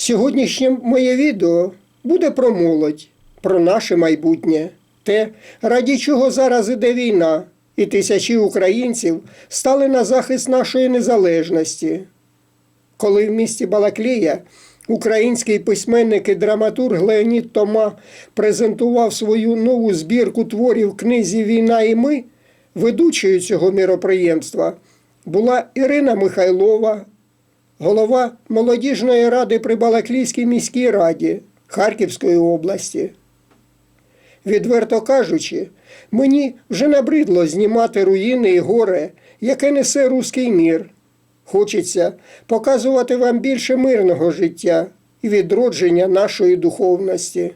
Сьогоднішнє моє відео буде про молодь, про наше майбутнє, те, раді чого зараз іде війна, і тисячі українців стали на захист нашої незалежності. Коли в місті Балаклія український письменник і драматург Леонід Тома презентував свою нову збірку творів книзі Війна і ми, ведучою цього міроприємства була Ірина Михайлова, голова молодіжної ради при Балаклійській міській раді Харківської області. Відверто кажучи, мені вже набридло знімати руїни і горе, яке несе руський мір. Хочеться показувати вам більше мирного життя і відродження нашої духовності.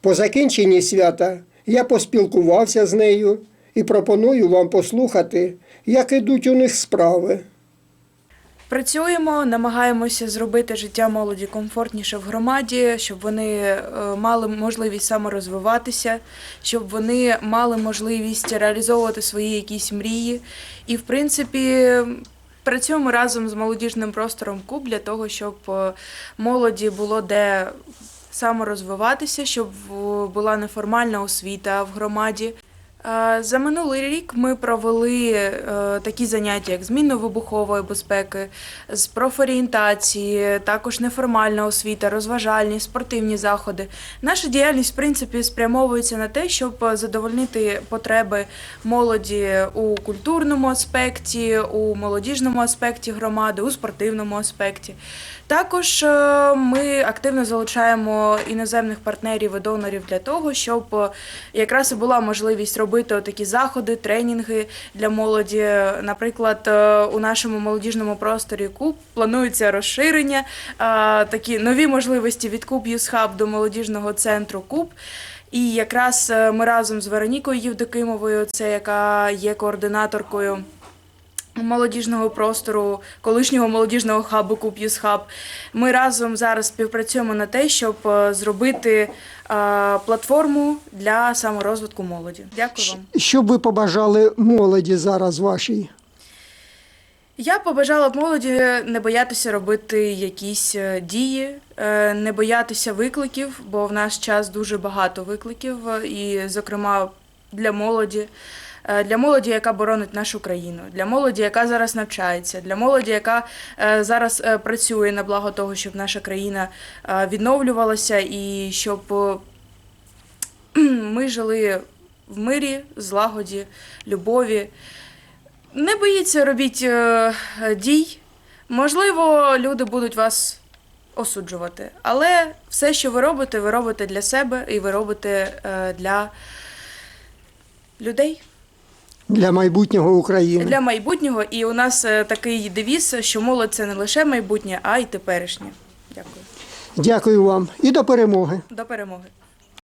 По закінченні свята я поспілкувався з нею і пропоную вам послухати, як ідуть у них справи. Працюємо, намагаємося зробити життя молоді комфортніше в громаді, щоб вони е, мали можливість саморозвиватися, щоб вони мали можливість реалізовувати свої якісь мрії. І, в принципі, працюємо разом з молодіжним простором Куб для того, щоб е, молоді було де саморозвиватися, щоб е, була неформальна освіта в громаді. За минулий рік ми провели е, такі заняття, як змінно-вибухової безпеки, з профорієнтації, також неформальна освіта, розважальні, спортивні заходи. Наша діяльність, в принципі, спрямовується на те, щоб задовольнити потреби молоді у культурному аспекті, у молодіжному аспекті громади, у спортивному аспекті. Також е, ми активно залучаємо іноземних партнерів і донорів для того, щоб якраз і була можливість робити такі заходи, тренінги для молоді. Наприклад, е, у нашому молодіжному просторі Куб планується розширення, е, такі нові можливості від Куб Юсхаб до молодіжного центру Куб. І якраз е, ми разом з Веронікою Євдокимовою, це яка є координаторкою молодіжного простору, колишнього молодіжного хабу Youth Hub. Ми разом зараз співпрацюємо на те, щоб е, зробити е, платформу для саморозвитку молоді. Дякую вам. Що б ви побажали молоді зараз вашій? Я побажала б молоді не боятися робити якісь е, дії, не боятися викликів, бо в наш час дуже багато викликів, і, зокрема, для молоді. Е, Для молоді, яка боронить нашу країну, для молоді, яка зараз навчається, для молоді, яка е, зараз е, працює на благо того, щоб наша країна відновлювалася і щоб ми жили в мирі, злагоді, любові. Не боїться робіть дій. Можливо, люди будуть вас осуджувати, але все, що ви робите, ви робите для себе і ви робите для людей, Для майбутнього України. для майбутнього. І у нас е, такий девіз, що молодь це не лише майбутнє, а й теперішнє. Дякую. Дякую вам і до перемоги. До перемоги.